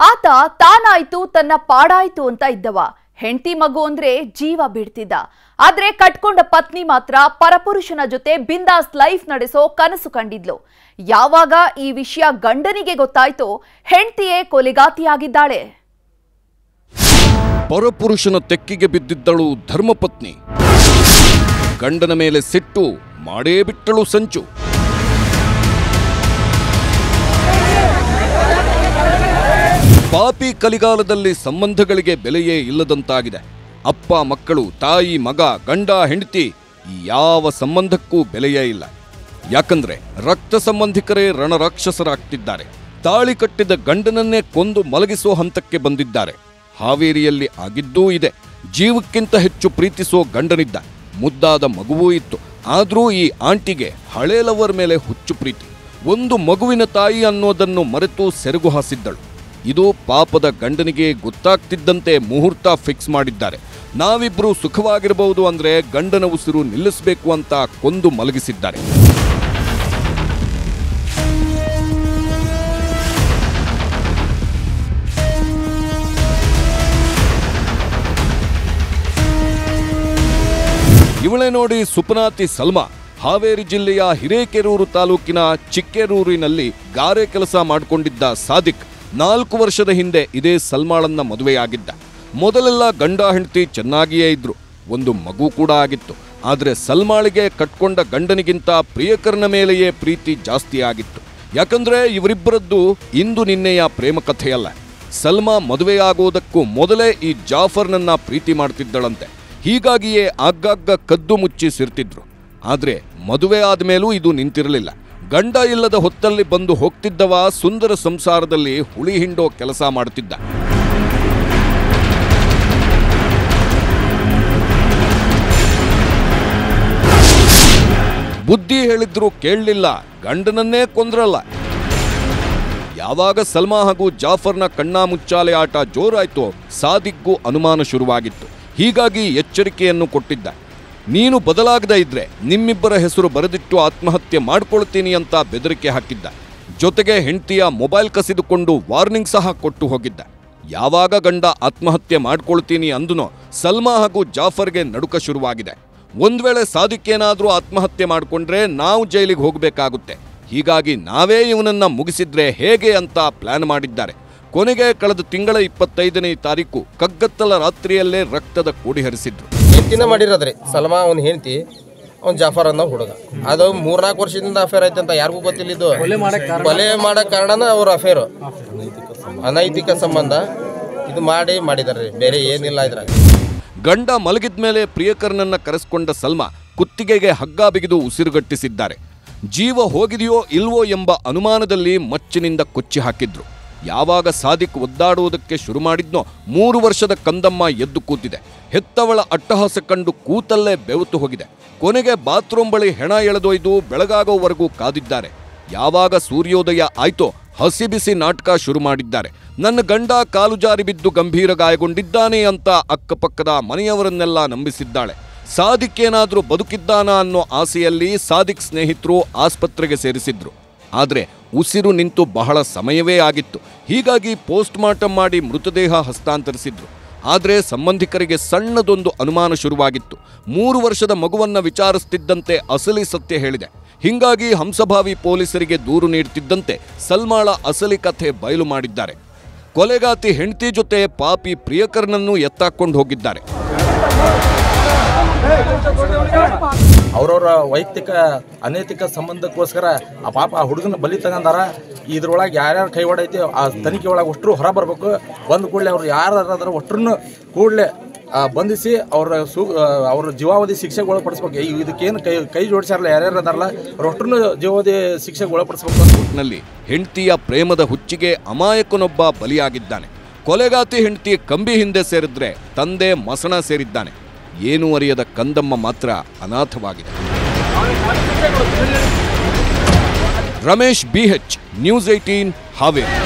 ಆತ ತಾನಾಯ್ತು, ತನ್ನ ಪಾಡಾಯ್ತು ಅಂತ ಇದ್ದವ. ಹೆಂಡತಿ ಮಗು ಅಂದ್ರೆ ಜೀವ ಬಿಡ್ತಿದ್ದ. ಆದ್ರೆ ಕಟ್ಕೊಂಡ ಪತ್ನಿ ಮಾತ್ರ ಪರಪುರುಷನ ಜೊತೆ ಬಿಂದಾಸ್ ಲೈಫ್ ನಡೆಸೋ ಕನಸು ಕಂಡಿದ್ಲು. ಯಾವಾಗ ಈ ವಿಷಯ ಗಂಡನಿಗೆ ಗೊತ್ತಾಯ್ತೋ, ಹೆಂಡತಿಯೇ ಕೊಲೆಗಾತಿಯಾಗಿದ್ದಾಳೆ. ಪರಪುರುಷನ ತೆಕ್ಕಿಗೆ ಬಿದ್ದಿದ್ದಳು ಧರ್ಮಪತ್ನಿ. ಗಂಡನ ಮೇಲೆ ಸಿಟ್ಟು, ಮಾಡೇ ಬಿಟ್ಟಳು ಸಂಚು. ಪಾಪಿ ಕಲಿಗಾಲದಲ್ಲಿ ಸಂಬಂಧಗಳಿಗೆ ಬೆಲೆಯೇ ಇಲ್ಲದಂತಾಗಿದೆ. ಅಪ್ಪ, ಮಕ್ಕಳು, ತಾಯಿ, ಮಗ, ಗಂಡ, ಹೆಂಡತಿ ಯಾವ ಸಂಬಂಧಕ್ಕೂ ಬೆಲೆಯೇ ಇಲ್ಲ. ಯಾಕಂದ್ರೆ ರಕ್ತ ಸಂಬಂಧಿಕರೇ ರಣರಾಕ್ಷಸರಾಗ್ತಿದ್ದಾರೆ. ತಾಳಿ ಕಟ್ಟಿದ ಗಂಡನನ್ನೇ ಕೊಂದು ಮಲಗಿಸೋ ಹಂತಕ್ಕೆ ಬಂದಿದ್ದಾರೆ. ಹಾವೇರಿಯಲ್ಲಿ ಆಗಿದ್ದೂ ಇದೆ. ಜೀವಕ್ಕಿಂತ ಹೆಚ್ಚು ಪ್ರೀತಿಸೋ ಗಂಡನಿದ್ದ. ಮುದ್ದಾದ ಮಗುವೂ ಇತ್ತು. ಆದರೂ ಈ ಆಂಟಿಗೆ ಹಳೇ ಲವರ್ ಮೇಲೆ ಹುಚ್ಚು ಪ್ರೀತಿ. ಒಂದು ಮಗುವಿನ ತಾಯಿ ಅನ್ನೋದನ್ನು ಮರೆತು ಸೆರಗು ಹಾಸಿದ್ದಳು. ಇದು ಪಾಪದ ಗಂಡನಿಗೆ ಗೊತ್ತಾಗ್ತಿದ್ದಂತೆ ಮುಹೂರ್ತ ಫಿಕ್ಸ್ ಮಾಡಿದ್ದಾರೆ. ನಾವಿಬ್ಬರು ಸುಖವಾಗಿರಬಹುದು ಅಂದರೆ ಗಂಡನ ಉಸಿರು ನಿಲ್ಲಿಸಬೇಕು ಅಂತ ಕೊಂದು ಮಲಗಿಸಿದ್ದಾರೆ. ಇವಳೆ ನೋಡಿ ಸುಪನಾತಿ ಸಲ್ಮಾ, ಹಾವೇರಿ ಜಿಲ್ಲೆಯ ಹಿರೇಕೆರೂರು ತಾಲೂಕಿನ ಚಿಕ್ಕೆರೂರಿನಲ್ಲಿ ಗಾರೆ ಕೆಲಸ ಮಾಡಿಕೊಂಡಿದ್ದ ಸಾದಿಕ್. ನಾಲ್ಕು ವರ್ಷದ ಹಿಂದೆ ಇದೇ ಸಲ್ಮಾಳನ್ನ ಮದುವೆಯಾಗಿದ್ದ. ಮೊದಲೆಲ್ಲ ಗಂಡ ಹೆಂಡತಿ ಚೆನ್ನಾಗಿಯೇ ಇದ್ರು. ಒಂದು ಮಗು ಕೂಡ ಆಗಿತ್ತು. ಆದರೆ ಸಲ್ಮಾಳಿಗೆ ಕಟ್ಕೊಂಡ ಗಂಡನಿಗಿಂತ ಪ್ರಿಯಕರನ ಮೇಲೆಯೇ ಪ್ರೀತಿ ಜಾಸ್ತಿ ಆಗಿತ್ತು. ಯಾಕಂದ್ರೆ ಇವರಿಬ್ಬರದ್ದು ಇಂದು ನಿನ್ನೆಯ ಪ್ರೇಮ ಕಥೆಯಲ್ಲ. ಸಲ್ಮಾ ಮದುವೆಯಾಗೋದಕ್ಕೂ ಮೊದಲೇ ಈ ಜಾಫರ್ನನ್ನ ಪ್ರೀತಿ ಮಾಡ್ತಿದ್ದಳಂತೆ. ಹೀಗಾಗಿಯೇ ಆಗಾಗ ಕದ್ದು ಮುಚ್ಚಿ ಸಿರ್ತಿದ್ರು. ಆದರೆ ಮದುವೆ ಆದಮೇಲೂ ಇದು ನಿಂತಿರಲಿಲ್ಲ. ಗಂಡ ಇಲ್ಲದ ಹೊತ್ತಲ್ಲಿ ಬಂದು ಹೋಗ್ತಿದ್ದವ ಸುಂದರ ಸಂಸಾರದಲ್ಲಿ ಹುಳಿ ಹಿಂಡೋ ಕೆಲಸ ಮಾಡ್ತಿದ್ದ. ಬುದ್ಧಿ ಹೇಳಿದ್ರು ಕೇಳಲಿಲ್ಲ, ಗಂಡನನ್ನೇ ಕೊಂದ್ರಲ್ಲ. ಯಾವಾಗ ಸಲ್ಮಾ ಹಾಗೂ ಜಾಫರ್ನ ಕಣ್ಣಾಮುಚ್ಚಾಲೆ ಆಟ ಜೋರಾಯ್ತೋ ಸಾದಿಗ್ಗೂ ಅನುಮಾನ ಶುರುವಾಗಿತ್ತು. ಹೀಗಾಗಿ ಎಚ್ಚರಿಕೆಯನ್ನು ಕೊಟ್ಟಿದ್ದ. ನೀನು ಬದಲಾಗದೇ ಇದ್ರೆ ನಿಮ್ಮಿಬ್ಬರ ಹೆಸರು ಬರೆದಿಟ್ಟು ಆತ್ಮಹತ್ಯೆ ಮಾಡ್ಕೊಳ್ತೀನಿ ಅಂತ ಬೆದರಿಕೆ ಹಾಕಿದ್ದ. ಜೊತೆಗೆ ಹೆಂಡತಿಯ ಮೊಬೈಲ್ ಕಸಿದುಕೊಂಡು ವಾರ್ನಿಂಗ್ ಸಹ ಕೊಟ್ಟು ಹೋಗಿದ್ದ. ಯಾವಾಗ ಗಂಡ ಆತ್ಮಹತ್ಯೆ ಮಾಡ್ಕೊಳ್ತೀನಿ ಅಂದನೋ ಸಲ್ಮಾ ಹಾಗೂ ಜಾಫರ್ಗೆ ನಡುಕ ಶುರುವಾಗಿದೆ. ಒಂದು ವೇಳೆ ಸಾದಿಕ್ಕೇನಾದ್ರೂ ಆತ್ಮಹತ್ಯೆ ಮಾಡಿಕೊಂಡ್ರೆ ನಾವು ಜೈಲಿಗೆ ಹೋಗಬೇಕಾಗುತ್ತೆ. ಹೀಗಾಗಿ ನಾವೇ ಇವನನ್ನ ಮುಗಿಸಿದ್ರೆ ಹೇಗೆ ಅಂತ ಪ್ಲಾನ್ ಮಾಡಿದ್ದಾರೆ. ಕೊನೆಗೆ ಕಳೆದ ತಿಂಗಳ ಇಪ್ಪತ್ತೈದನೇ ತಾರೀಕು ಕಗ್ಗತ್ತಲ ರಾತ್ರಿಯಲ್ಲೇ ರಕ್ತದ ಕೂಡಿ ಹರಿಸಿದ್ರು. ಹೆಂಡ್ತಿನ ಮಾಡಿರೋದ್ರಿ. ಸಲ್ಮಾ ಅವ್ನ ಹೆಂಡತಿ ಅವ್ನು ಜಾಫರ್ ಅನ್ನೋ ಹುಡುಗ. ಅದು ಮೂರ್ನಾಲ್ಕು ವರ್ಷದಿಂದ ಅಫೇರ್ ಐತೆ ಅಂತ ಯಾರಿಗೂ ಗೊತ್ತಿಲ್ಲ ಇದು. ಕೊಲೆ ಮಾಡೋ ಕಾರಣನ ಅವ್ರ ಅಫೇರು ಅನೈತಿಕ ಸಂಬಂಧ. ಇದು ಮಾಡಿ ಮಾಡಿದಾರೆ. ಬೇರೆ ಏನಿಲ್ಲ ಇದ್ರಾಗ. ಗಂಡ ಮಲಗಿದ ಮೇಲೆ ಪ್ರಿಯಕರನನ್ನ ಕರೆಸ್ಕೊಂಡ ಸಲ್ಮಾ ಕುತ್ತಿಗೆಗೆ ಹಗ್ಗ ಬಿಗಿದು ಉಸಿರುಗಟ್ಟಿಸಿದ್ದಾರೆ. ಜೀವ ಹೋಗಿದೆಯೋ ಇಲ್ವೋ ಎಂಬ ಅನುಮಾನದಲ್ಲಿ ಮಚ್ಚಿನಿಂದ ಕೊಚ್ಚಿ ಹಾಕಿದ್ರು. ಯಾವಾಗ ಸಾದಿಕ್ ಒದ್ದಾಡುವುದಕ್ಕೆ ಶುರು ಮಾಡಿದ್ನೋ ಮೂರು ವರ್ಷದ ಕಂದಮ್ಮ ಎದ್ದು ಕೂತಿದೆ. ಹೆತ್ತವಳ ಅಟ್ಟಹಾಸ ಕಂಡು ಕೂತಲ್ಲೇ ಬೆವತು ಹೋಗಿದೆ. ಕೊನೆಗೆ ಬಾತ್ರೂಮ್ ಬಳಿ ಹೆಣ ಎಳೆದೊಯ್ದು ಬೆಳಗಾಗೋವರೆಗೂ ಕಾದಿದ್ದಾರೆ. ಯಾವಾಗ ಸೂರ್ಯೋದಯ ಆಯ್ತೋ ಹಸಿಬಿಸಿ ನಾಟಕ ಶುರು ಮಾಡಿದ್ದಾರೆ. ನನ್ನ ಗಂಡ ಕಾಲು ಜಾರಿ ಬಿದ್ದು ಗಂಭೀರ ಗಾಯಗೊಂಡಿದ್ದಾನೆ ಅಂತ ಅಕ್ಕಪಕ್ಕದ ಮನೆಯವರನ್ನೆಲ್ಲ ನಂಬಿಸಿದ್ದಾಳೆ. ಸಾದಿಕ್ ಏನಾದರೂ ಬದುಕಿದ್ದಾನ ಅನ್ನೋ ಆಸೆಯಲ್ಲಿ ಸಾದಿಕ್ ಸ್ನೇಹಿತರು ಆಸ್ಪತ್ರೆಗೆ ಸೇರಿಸಿದ್ರು. ಆದ್ರೆ ಉಸಿರು ನಿಂತು ಬಹಳ ಸಮಯವೇ ಆಗಿತ್ತು. ಹೀಗಾಗಿ ಪೋಸ್ಟ್ ಮಾರ್ಟಮ್ ಮಾಡಿ ಮೃತದೇಹ ಹಸ್ತಾಂತರಿಸಿದ್ರು. ಆದರೆ ಸಂಬಂಧಿಕರಿಗೆ ಸಣ್ಣದೊಂದು ಅನುಮಾನ ಶುರುವಾಗಿತ್ತು. ಮೂರು ವರ್ಷದ ಮಗುವನ್ನು ವಿಚಾರಿಸ್ತಿದ್ದಂತೆ ಅಸಲಿ ಸತ್ಯ ಹೇಳಿದೆ. ಹಿಂಗಾಗಿ ಹಂಸಭಾವಿ ಪೊಲೀಸರಿಗೆ ದೂರು ನೀಡುತ್ತಿದ್ದಂತೆ ಸಲ್ಮಾಳ ಅಸಲಿ ಕಥೆ ಬಯಲು ಮಾಡಿದ್ದಾರೆ. ಕೊಲೆಗಾತಿ ಹೆಂಡತಿ ಜೊತೆ ಪಾಪಿ ಪ್ರಿಯಕರ್ನನ್ನು ಎತ್ತಾಕೊಂಡು ಹೋಗಿದ್ದಾರೆ. ಅವ್ರವ್ರ ವೈಯಕ್ತಿಕ, ಅನೈತಿಕ ಸಂಬಂಧಕ್ಕೋಸ್ಕರ ಆ ಪಾಪ ಆ ಹುಡುಗನ ಬಲಿ ತಗೊಂಡಾರ, ಇದ್ರೊಳಗೆ ಯಾರ್ಯಾರು ಕೈ ಒಡೈತಿ ಆ ತನಿಖೆ ಒಳಗೆ ಅಷ್ಟರು ಹೊರ ಬರಬೇಕು. ಬಂದ ಕೂಡಲೇ ಅವ್ರು ಯಾರು ಒಟ್ಟರನ್ನು ಕೂಡಲೇ ಬಂಧಿಸಿ ಅವ್ರ ಸು ಅವ್ರ ಜೀವಾವಧಿ ಶಿಕ್ಷೆಗೆ ಒಳಪಡಿಸ್ಬೇಕು. ಇದಕ್ಕೇನು ಕೈ ಕೈ ಜೋಡಿಸ್ಯಾರಲ್ಲ, ಯಾರ್ಯಾರು ಅದಾರಲ್ಲ ಅವ್ರೊಟ್ಟರು ಜೀವಾವಧಿ ಶಿಕ್ಷೆಗೆ ಒಳಪಡಿಸ್ಬೇಕು ಅಂತ. ನಲ್ಲಿ ಹೆಂಡತಿಯ ಪ್ರೇಮದ ಹುಚ್ಚಿಗೆ ಅಮಾಯಕನೊಬ್ಬ ಬಲಿಯಾಗಿದ್ದಾನೆ. ಕೊಲೆಗಾತಿ ಹೆಂಡತಿ ಕಂಬಿ ಹಿಂದೆ ಸೇರಿದ್ರೆ ತಂದೆ ಮಸಣ ಸೇರಿದ್ದಾನೆ. ಏನೂ ಅರಿಯದ ಕಂದಮ್ಮ ಮಾತ್ರ ಅನಾಥವಾಗಿದೆ. Ramesh BH news eighteen Haveri.